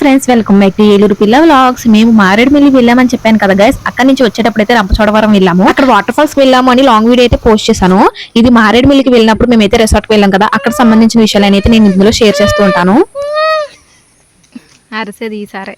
Friends welcome back to Eluru Pilla vlogs. మేము మారేడుమిల్లి వెళ్ళామని చెప్పాను కదా గైస్ అక్కడ నుంచి వచ్చేటప్పుడు అయితే రంపచోడవరం వెళ్ళాము. అక్కడ వాటర్ ఫాల్స్ వెళ్ళాము అని లాంగ్ వీడియో అయితే పోస్ట్ చేశాను. ఇది మారేడుమిల్లికి వెళ్ళినప్పుడు మేమైతే రిసార్ట్కి వెళ్ళాం కదా. అక్కడ సంబంధించిన విషయాలు అయితే నేను ఇందులో షేర్ చేస్తూ ఉంటాను. అరిసేది ఈసారే.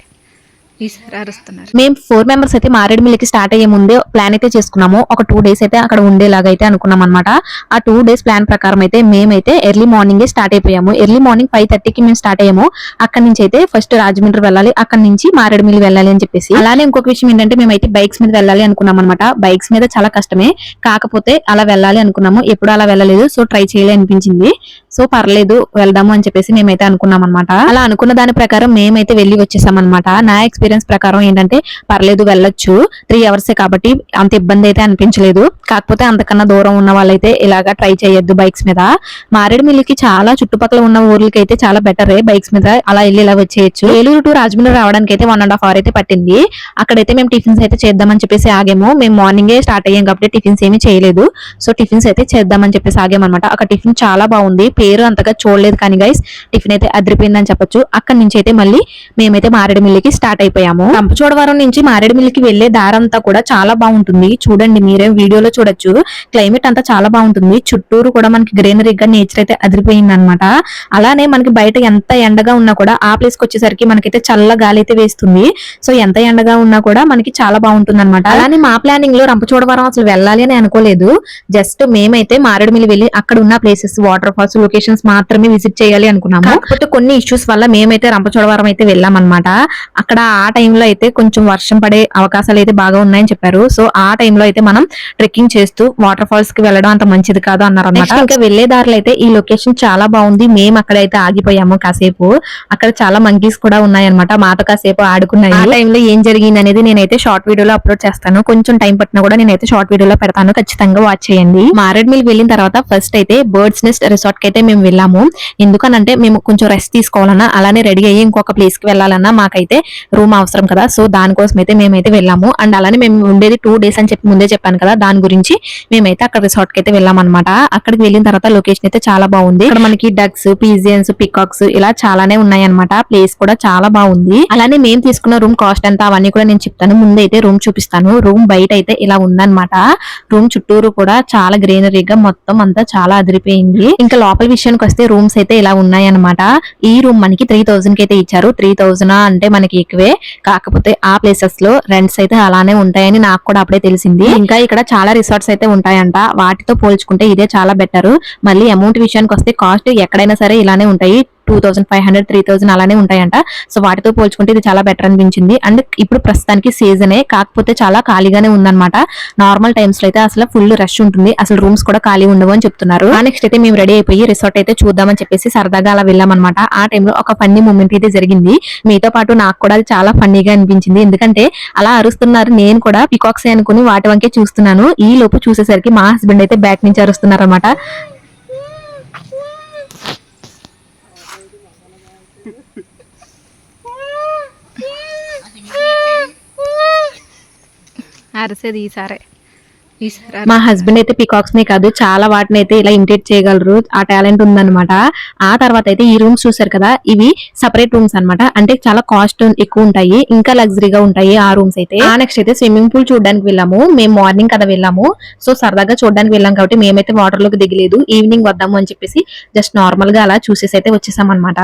ఈసారి అరుస్తున్నారు. మేము ఫోర్ మెంబర్స్ అయితే మారేడుమిల్లికి స్టార్ట్ అయ్యే ముందే ప్లాన్ అయితే చేసుకున్నాము. ఒక టూ డేస్ అయితే అక్కడ ఉండేలాగా అయితే అనుకున్నాం అనమాట ఆ టూ డేస్ ప్లాన్ ప్రకారం అయితే మేమైతే ఎర్లీ మార్నింగ్ స్టార్ట్ అయిపోయాము. ఎర్లీ మార్నింగ్ ఫైవ్ థర్టీకి మేము స్టార్ట్ అయ్యాము. అక్కడ నుంచి అయితే ఫస్ట్ రాజమండ్రి వెళ్ళాలి అక్కడ నుంచి మారేడుమిల్లి వెళ్ళాలి అని చెప్పేసి. అలానే ఇంకొక విషయం ఏంటంటే మేమైతే బైక్స్ మీద వెళ్ళాలి అనుకున్నాం అనమాట బైక్స్ మీద చాలా కష్టమే. కాకపోతే అలా వెళ్ళాలి అనుకున్నాము. ఎప్పుడు అలా వెళ్ళలేదు. సో ట్రై చేయాలి అనిపించింది. సో పర్లేదు వెళ్దాము అని చెప్పేసి మేమైతే అనుకున్నాం అనమాట అలా అనుకున్న దాని ప్రకారం మేమైతే వెళ్ళి వచ్చేసాం అనమాట నా ఎక్స్పీరియన్స్ ఎక్స్పీరియన్స్ ప్రకారం ఏంటంటే పర్లేదు వెళ్ళొచ్చు. త్రీ అవర్సే కాబట్టి అంత ఇబ్బంది అయితే అనిపించలేదు. కాకపోతే అంతకన్నా దూరం ఉన్న వాళ్ళైతే ఇలాగా ట్రై చేయొద్దు బైక్స్ మీద. మారేడుమిల్లికి చాలా చుట్టుపక్కల ఉన్న ఊర్లకి అయితే చాలా బెటర్ బైక్స్ మీద అలా వెళ్ళి ఇలా వచ్చేయచ్చు. ఏలూరు టు రాజమండ్రి రావడానికి అయితే వన్ అండ్ హాఫ్ అవర్ అయితే పట్టింది. అక్కడైతే మేము టిఫిన్స్ అయితే చేద్దామని చెప్పేసి ఆగాము. మేము మార్నింగే స్టార్ట్ అయ్యాం కాబట్టి టిఫిన్స్ ఏమీ చేయలేదు. సో టిఫిన్స్ అయితే చేద్దామని చెప్పేసి ఆగామన్నమాట అక్కడ టిఫిన్ చాలా బాగుంది. పేరు అంతగా చూడలేదు కానీ గైస్ టిఫిన్ అయితే అదిరిపోయిందని చెప్పొచ్చు. అక్కడ నుంచి అయితే మళ్ళీ మేమైతే మారేడుమిల్లికి స్టార్ట్ వెళ్ళిపోయాము. రంపచోడవరం నుంచి మారేడుమిల్లికి వెళ్ళే దారంతా కూడా చాలా బాగుంటుంది. చూడండి మీరే వీడియోలో చూడొచ్చు. క్లైమేట్ అంతా చాలా బాగుంటుంది. చుట్టూరు కూడా మనకి గ్రీనరీగా నేచర్ అయితే అదిరిపోయింది అనమాట అలానే మనకి బయట ఎంత ఎండగా ఉన్నా కూడా ఆ ప్లేస్కి వచ్చేసరికి మనకైతే చల్ల గాలి అయితే వేస్తుంది. సో ఎంత ఎండగా ఉన్నా కూడా మనకి చాలా బాగుంటుంది అనమాట అలానే మా ప్లానింగ్లో రంపచోడవరం అసలు వెళ్ళాలి అని అనుకోలేదు. జస్ట్ మేమైతే మారేడుమిల్లి వెళ్ళి అక్కడ ఉన్న ప్లేసెస్ వాటర్ ఫాల్స్ లొకేషన్స్ మాత్రమే విజిట్ చేయాలి అనుకున్నాము. కాకపోతే కొన్ని ఇష్యూస్ వల్ల మేమైతే రంపచోడవరం అయితే వెళ్ళామన్నమాట. అక్కడ ఆ టైంలో అయితే కొంచెం వర్షం పడే అవకాశాలు అయితే బాగా ఉన్నాయని చెప్పారు. సో ఆ టైంలో అయితే మనం ట్రెక్కింగ్ చేస్తూ వాటర్ ఫాల్స్కి వెళ్ళడం అంత మంచిది కాదు అన్నారు అనమాట ఇంకా వెళ్ళే దారిలో అయితే ఈ లొకేషన్ చాలా బాగుంది. మేము అక్కడైతే ఆగిపోయాము కాసేపు. అక్కడ చాలా మంకీస్ కూడా ఉన్నాయన్నమాట. మాతో కాసేపు ఆడుకున్నాయి. ఆ టైంలో ఏం జరిగింది అనేది నేనైతే షార్ట్ వీడియోలో అప్లోడ్ చేస్తాను. కొంచెం టైం పట్టినా కూడా నేనైతే షార్ట్ వీడియోలో పెడతాను. ఖచ్చితంగా వాచ్ చేయండి. మారేడుమిల్ వెళ్ళిన తర్వాత ఫస్ట్ అయితే బర్డ్స్ నెస్ట్ రిసార్ట్కి అయితే మేము వెళ్ళాము. ఎందుకనంటే మేము కొంచెం రెస్ట్ తీసుకోవాలన్నా అలానే రెడీ అయ్యి ఇంకొక ప్లేస్కి వెళ్ళాలన్నా మాకైతే రూమ్ అవసరం కదా. సో దానికోసం అయితే మేమైతే వెళ్ళాము. అండ్ అలానే మేము ఉండేది టూ డేస్ అని చెప్పి ముందే చెప్పాను కదా. దాని గురించి మేమైతే అక్కడ రిసార్ట్కి అయితే వెళ్ళాం అనమాట అక్కడికి వెళ్ళిన తర్వాత లొకేషన్ అయితే చాలా బాగుంది. ఇక్కడ మనకి డక్స్ పీజియన్స్ పికాక్స్ ఇలా చాలానే ఉన్నాయి అనమాట ప్లేస్ కూడా చాలా బాగుంది. అలానే మేము తీసుకున్న రూమ్ కాస్ట్ ఎంత అవన్నీ కూడా నేను చెప్తాను. ముందైతే రూమ్ చూపిస్తాను. రూమ్ బయట అయితే ఇలా ఉందన్నమాట. రూమ్ చుట్టూరు కూడా చాలా గ్రీనరీగా మొత్తం అంతా చాలా అదిరిపోయింది. ఇంకా లోపల విషయానికి వస్తే రూమ్స్ అయితే ఇలా ఉన్నాయి అనమాట ఈ రూమ్ మనకి త్రీ థౌసండ్కి అయితే ఇచ్చారు. త్రీ థౌసండ్ అంటే మనకి ఎక్కువే. కాకపోతే ఆ ప్లేసెస్లో రెంట్స్ అయితే అలానే ఉంటాయని నాకు కూడా అప్పుడే తెలిసింది. ఇంకా ఇక్కడ చాలా రిసార్ట్స్ అయితే ఉంటాయంట. వాటితో పోల్చుకుంటే ఇదే చాలా బెటర్ మళ్ళీ అమౌంట్ విషయానికి వస్తే కాస్ట్ ఎక్కడైనా సరే ఇలానే ఉంటాయి. Two thousand five hundred three thousand అలానే ఉంటాయంట. సో వాటితో పోల్చుకుంటే ఇది చాలా బెటర్ అనిపించింది. అండ్ ఇప్పుడు ప్రస్తుతానికి సీజనే కాకపోతే చాలా ఖాళీగానే ఉందన్నమాట. నార్మల్ టైమ్స్లో అయితే అసలు ఫుల్ రష్ ఉంటుంది. అసలు రూమ్స్ కూడా ఖాళీ ఉండవు అని చెప్తున్నారు. నెక్స్ట్ అయితే మేము రెడీ అయిపోయి రిసార్ట్ అయితే చూద్దామని చెప్పేసి సరదాగా అలా వెళ్ళామన్నమాట. ఆ టైంలో ఒక ఫన్నీ మూమెంట్ అయితే జరిగింది. మీతో పాటు నాకు కూడా అది చాలా ఫన్నీగా అనిపించింది. ఎందుకంటే అలా అరుస్తున్నారు నేను కూడా పికాక్స్ అనుకుని వాటి వంకే చూస్తున్నాను. ఈ లోపు చూసేసరికి మా హస్బెండ్ అయితే బ్యాక్ నుంచి అరుస్తున్నారు అనమాట అరిసేది ఈసారే మా హస్బెండ్ అయితే పికాక్స్ నే కాదు చాలా వాటిని అయితే ఇలా ఇమిటేట్ చేయగలరు. ఆ టాలెంట్ ఉందన్నమాట. ఆ తర్వాత అయితే ఈ రూమ్స్ చూసారు కదా ఇవి సపరేట్ రూమ్స్ అన్నమాట. అంటే చాలా కాస్ట్ ఎక్కువ ఉంటాయి ఇంకా లగ్జరీగా ఉంటాయి ఆ రూమ్స్ అయితే. ఆ నెక్స్ట్ అయితే స్విమ్మింగ్ పూల్ చూడడానికి వెళ్ళాము. మేము మార్నింగ్ కదా వెళ్ళాము. సో సరదాగా చూడడానికి వెళ్ళాం కాబట్టి మేమైతే వాటర్లోకి దిగలేదు. ఈవినింగ్ వద్దాము అని చెప్పేసి జస్ట్ నార్మల్గా అలా చూసేసి అయితే వచ్చేసాం అనమాట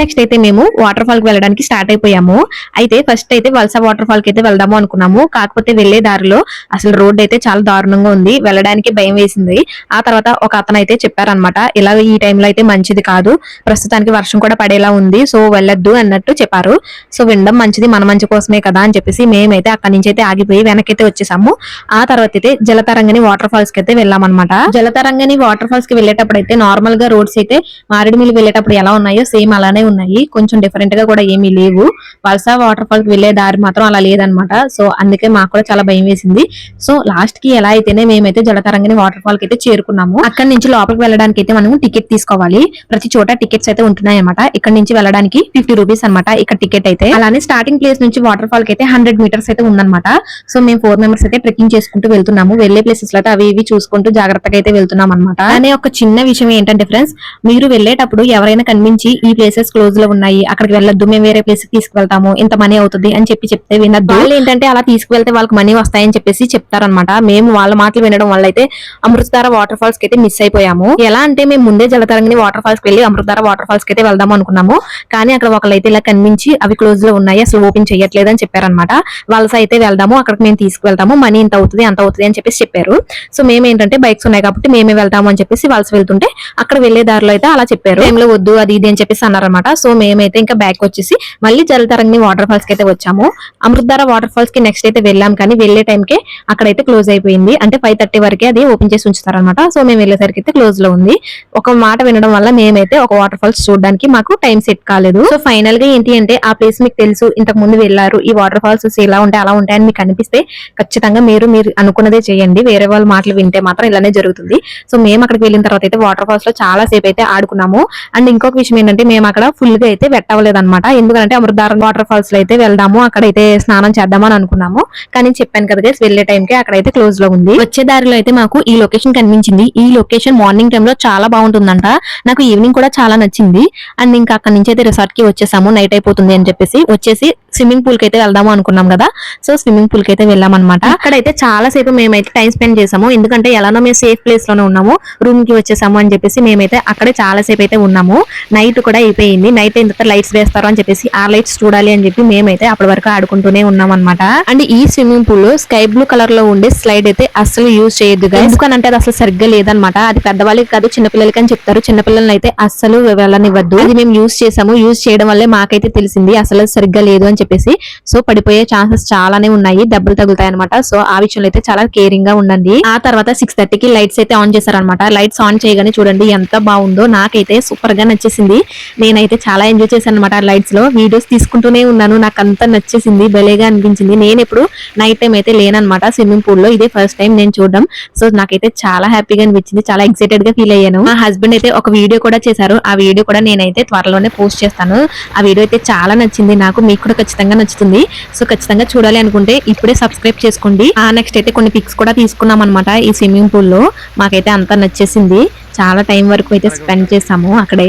నెక్స్ట్ అయితే మేము వాటర్ ఫాల్కి వెళ్ళడానికి స్టార్ట్ అయిపోయాము. అయితే ఫస్ట్ అయితే వలస వాటర్ ఫాల్కి అయితే వెళ్దాము అనుకున్నాము. కాకపోతే వెళ్ళే దారిలో అసలు రోడ్ అయితే చాలా దారుణంగా ఉంది. వెళ్ళడానికి భయం వేసింది. ఆ తర్వాత ఒక అతను అయితే చెప్పారనమాట ఇలా ఈ టైంలో అయితే మంచిది కాదు. ప్రస్తుతానికి వర్షం కూడా పడేలా ఉంది. సో వెళ్ళొద్దు అన్నట్టు చెప్పారు. సో వినడం మంచిది మన మంచి కోసమే కదా అని చెప్పేసి మేమైతే అక్కడి నుంచి అయితే ఆగిపోయి వెనకైతే వచ్చేసాము. ఆ తర్వాత అయితే జలతరంగని వాటర్ ఫాల్స్కి అయితే వెళ్ళామన్నమాట. జలతరంగని వాటర్ ఫాల్స్కి వెళ్ళేటప్పుడు అయితే నార్మల్గా రోడ్స్ అయితే మారేడుమిల్లి వెళ్ళేటప్పుడు ఎలా ఉన్నాయో సేమ్ అలానే ఉన్నాయి. కొంచెం డిఫరెంట్గా కూడా ఏమీ లేవు. వలస వాటర్ ఫాల్కి వెళ్ళే దారి మాత్రం అలా లేదనమాట సో అందుకే మాకు కూడా చాలా భయం వేసింది. సో లాస్ట్కి ఎలా అయితేనే మేమైతే జలతరంగిని వాటర్ ఫాల్కి అయితే చేరుకున్నాము. అక్కడ నుంచి లోపలికి వెళ్ళడానికి అయితే మనం టికెట్ తీసుకోవాలి. ప్రతి చోట టికెట్స్ అయితే ఉంటున్నాయి అనమాట ఇక్కడ నుంచి వెళ్ళడానికి ఫిఫ్టీ రూపీస్ అనమాట ఇక్కడ టికెట్ అయితే. అలానే స్టార్టింగ్ ప్లేస్ నుంచి వాటర్ ఫాల్కి అయితే హండ్రెడ్ మీటర్స్ అయితే ఉందన్నమాట. సో మేము ఫోర్ మెంబర్స్ అయితే ట్రెక్కింగ్ చేసుకుంటూ వెళ్తున్నాము. వెళ్ళే ప్లేసెస్లో అయితే అవి ఇవి చూసుకుంటూ జాగ్రత్తగా అయితే వెళ్తున్నాం అనమాట అనే ఒక చిన్న విషయం ఏంటంటే ఫ్రెండ్స్ మీరు వెళ్ళేటప్పుడు ఎవరైనా కనిపించి ఈ ప్లేసెస్ క్లోజ్లో ఉన్నాయి. అక్కడికి వెళ్ళొద్దు. మేము వేరే ప్లేస్కి తీసుకువెళ్తాము. ఇంత మనీ అవుతుంది అని చెప్పి చెప్తే వినద్దు. వాళ్ళు ఏంటంటే అలా తీసుకువెళ్తే వాళ్ళకి మనీ వస్తాయని చెప్పేసి చెప్తారనమాట మేము వాళ్ళ మాటలు వినడం వల్ల అయితే అమృతధార వాటర్ ఫాల్స్కి అయితే మిస్ అయిపోయాము. ఎలా అంటే మేము ముందే జలతరంగిని వాటర్ ఫాల్స్కి వెళ్ళి అమృతధార వాటర్ ఫాల్స్కి అయితే వెళ్దాం అనుకున్నాము. కానీ అక్కడ ఒకళ్ళు అయితే ఇలా కనిపించి అవి క్లోజ్లో ఉన్నాయి. అసలు ఓపెన్ చేయట్లేదు అని చెప్పారనమాట వాళ్ళ అయితే వెళ్దాము. అక్కడికి మేము తీసుకువెళ్తాము. మనీ ఇంత అవుతుంది అంత అవుతుంది అని చెప్పేసి చెప్పారు. సో మేము ఏంటంటే బైక్స్ ఉన్నాయి కాబట్టి మేమే వెళ్తాము అని చెప్పేసి వలస వెళ్తుంటే అక్కడ వెళ్ళే దారిలో అయితే అలా చెప్పారు. టైంలో వద్దు అది ఇది అని చెప్పేసి అన్నారనమాట సో మేమైతే ఇంకా బ్యాక్ వచ్చేసి మళ్ళీ జలతరంగిని వాటర్ ఫాల్స్కి అయితే వచ్చాము. అమృతధార వాటర్ ఫాల్స్కి నెక్స్ట్ అయితే వెళ్ళాం కానీ వెళ్ళే టైంకే అక్కడైతే క్లోజ్ అయిపోయింది. అంటే ఫైవ్ థర్టీ వరకే అది ఓపెన్ చేసి ఉంచుతారనమాట సో మేము వెళ్ళేసరికి అయితే క్లోజ్లో ఉంది. ఒక మాట వినడం వల్ల మేమైతే ఒక వాటర్ ఫాల్స్ చూడడానికి మాకు టైం సెట్ కాలేదు. సో ఫైనల్గా ఏంటి అంటే ఆ ప్లేస్ మీకు తెలుసు ఇంతకు ముందు వెళ్ళారు. ఈ వాటర్ ఫాల్స్ ఇలా ఉంటాయి అలా ఉంటాయని మీకు అనిపిస్తే ఖచ్చితంగా మీరు మీరు అనుకున్నదే చేయండి. వేరే వాళ్ళ మాటలు వింటే మాత్రం ఇలానే జరుగుతుంది. సో మేము అక్కడికి వెళ్ళిన తర్వాత అయితే వాటర్ ఫాల్స్లో చాలా సేపు అయితే ఆడుకున్నాము. అండ్ ఇంకొక విషయం ఏంటంటే మేము అక్కడ ఫుల్గా అయితే వెట్టవలేదు అనమాట ఎందుకంటే అమృతారం వాటర్ ఫాల్స్లో అయితే వెళ్దాము అక్కడైతే స్నానం చేద్దామని అనుకున్నాము. కానీ చెప్పాను కదా గైస్ వెళ్ళే టైం కి అక్కడైతే క్లోజ్లో ఉంది. వచ్చే దారిలో అయితే మాకు ఈ లొకేషన్ కనిపించింది. ఈ లొకేషన్ మార్నింగ్ టైం లో చాలా బాగుంటుందంట. నాకు ఈవినింగ్ కూడా చాలా నచ్చింది. అండ్ ఇంకా అక్కడ నుంచి అయితే రిసార్ట్కి వచ్చేసాము. నైట్ అయిపోతుంది అని చెప్పేసి. వచ్చేసి స్విమ్మింగ్ పూల్కి అయితే వెళ్దాము అనుకున్నాం కదా. సో స్విమ్మింగ్ పూల్కి అయితే వెళ్ళాం అనమాట అక్కడైతే చాలా సేపు మేమైతే టైం స్పెండ్ చేసాము. ఎందుకంటే ఎలానో మేము సేఫ్ ప్లేస్లోనే ఉన్నాము. రూమ్కి వచ్చేసాము అని చెప్పేసి మేమైతే అక్కడే చాలా సేపు అయితే ఉన్నాము. నైట్ కూడా అయిపోయింది. నైట్ అయిన తర్వాత లైట్స్ వేస్తారు అని చెప్పేసి ఆ లైట్స్ చూడాలి అని చెప్పి మేమైతే అప్పటి వరకు ఆడుకుంటూనే ఉన్నాం అనమాట అండ్ ఈ స్విమ్మింగ్ పూల్లో స్కై బ్లూ కలర్లో ఉండే స్లైడ్ అయితే అస్సలు యూజ్ చేయొద్దు. ఎందుకనంటే అది అసలు సరిగ్గా లేదనమాట అది పెద్దవాళ్ళకి కాదు చిన్నపిల్లలకి అని చెప్తారు. చిన్నపిల్లల్ని అయితే అస్సలు వెళ్ళనివ్వద్దు. అది మేము యూజ్ చేసాము యూజ్ చేయడం వల్లే మాకైతే తెలిసింది అసలు సరిగ్గా లేదు అని చెప్పేసి. సో పడిపోయే ఛాన్సెస్ చాలానే ఉన్నాయి. దెబ్బలు తగులుతాయి అనమాట సో ఆ విషయంలో అయితే చాలా కేరింగ్గా ఉండండి. ఆ తర్వాత సిక్స్ థర్టీకి లైట్స్ అయితే ఆన్ చేశారనమాట లైట్స్ ఆన్ చేయగానే చూడండి ఎంత బాగుందో. నాకైతే సూపర్గా నచ్చేసింది. నేనైతే చాలా ఎంజాయ్ చేశాను అనమాట ఆ లైట్స్లో. వీడియోస్ తీసుకుంటూనే ఉన్నాను. నాకు అంతా నచ్చేసింది. భలేగా అనిపించింది. నేను ఇప్పుడు నైట్ టైం అయితే లేనమాట స్విమ్మింగ్ పూల్లో. ఇదే ఫస్ట్ టైం నేను చూడడం. సో నాకైతే చాలా హ్యాపీగా అనిపించింది. చాలా ఎక్సైటెడ్గా ఫీల్ అయ్యాను. మా హస్బెండ్ అయితే ఒక వీడియో కూడా చేశారు. ఆ వీడియో కూడా నేనైతే త్వరలోనే పోస్ట్ చేస్తాను. ఆ వీడియో అయితే చాలా నచ్చింది నాకు. మీకు కూడా ఖచ్చితంగా నచ్చుతుంది. సో ఖచ్చితంగా చూడాలి అనుకుంటే ఇప్పుడే సబ్స్క్రైబ్ చేసుకోండి. ఆ నెక్స్ట్ అయితే కొన్ని పిక్స్ కూడా తీసుకున్నాం అనమాట ఈ స్విమ్మింగ్ పూల్లో. మాకైతే అంతా నచ్చేసింది. చాలా టైం వరకు అయితే స్పెండ్ చేసాము అక్కడే.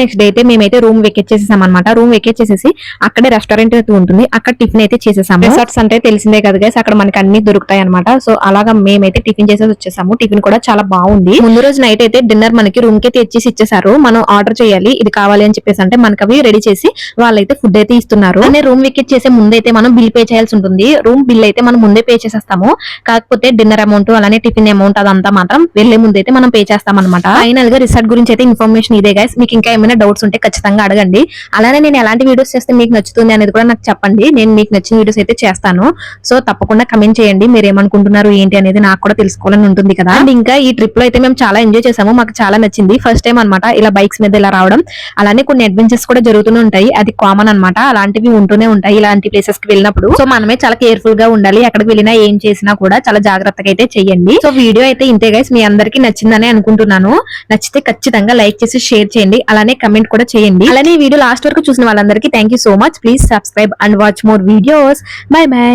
నెక్స్ట్ డే అయితే మేమైతే రూమ్ వెకెచ్చేసేసాం అనమాట రూమ్ వెకెచ్చేసేసి అక్కడే రెస్టారెంట్ అయితే ఉంటుంది. అక్కడ టిఫిన్ అయితే చేసేసాము. రిసార్ట్స్ అంటే తెలిసిందే కదా గైస్ అక్కడ మనకి అన్ని దొరుకుతాయి అనమాట సో అలాగా మేమైతే టిఫిన్ చేసేసి వచ్చేసాము. టిఫిన్ కూడా చాలా బాగుంది. ముందు రోజు నైట్ అయితే డిన్నర్ మనకి రూమ్కి తెచ్చేసి ఇచ్చేసారు. మనం ఆర్డర్ చేయాలి ఇది కావాలి అని చెప్పేసి అంటే మనకి అవి రెడీ చేసి వాళ్ళైతే ఫుడ్ అయితే ఇస్తున్నారు. అనే రూమ్ వెకెట్ చేసే ముందైతే మనం బిల్ పే చేయాల్సి ఉంటుంది. రూమ్ బిల్ అయితే మనం ముందే పే చేసేస్తాము. కాకపోతే డిన్నర్ అమౌంట్ అలానే టిఫిన్ అమౌంట్ అదంతా మాత్రం వెళ్ళే ముందు అయితే మనం పే చేస్తాం అనమాట ఫైనల్గా రిసార్ట్ గురించి అయితే ఇన్ఫర్మేషన్ ఇదే గైస్ మీకు ఇంకా ఏమైనా డౌట్స్ ఉంటే ఖచ్చితంగా అడగండి. అలానే నేను ఎలాంటి వీడియోస్ చేస్తే మీకు నచ్చుతుంది అనేది కూడా నాకు చెప్పండి. నేను మీకు నచ్చిన వీడియోస్ అయితే చేస్తాను. సో తప్పకుండా కమెంట్ చేయండి. మీరు ఏమనుకుంటున్నారు ఏంటి అనేది నాకు కూడా తెలుసుకోవాలని ఉంటుంది కదా. అండ్ ఇంకా ఈ ట్రిప్లో అయితే మేము చాలా ఎంజాయ్ చేసాము. మాకు చాలా నచ్చింది. ఫస్ట్ టైం అన్నమాట ఇలా బైక్స్ మీద ఇలా రావడం. అలానే కొన్ని అడ్వెంచర్స్ కూడా జరుగుతూనే ఉంటాయి. అది కామన్ అన్నమాట. అలాంటివి ఉంటూనే ఉంటాయి ఇలాంటి ప్లేసెస్కి వెళ్ళినప్పుడు. సో మనమే చాలా కేర్ఫుల్గా ఉండాలి. ఎక్కడికి వెళ్ళినా ఏం చేసినా కూడా చాలా జాగ్రత్తగా అయితే చెయ్యండి సో వీడియో అయితే ఇంతే గైస్ మీ అందరికీ నచ్చిందని అనుకుంటున్నాను. నచ్చితే ఖచ్చితంగా లైక్ చేసి షేర్ చేయండి. అలానే కమెంట్ కూడా చేయండి. అలానే వీడియో లాస్ట్ వరకు చూసిన వాళ్ళందరికీ thank you so much please subscribe and watch more videos bye bye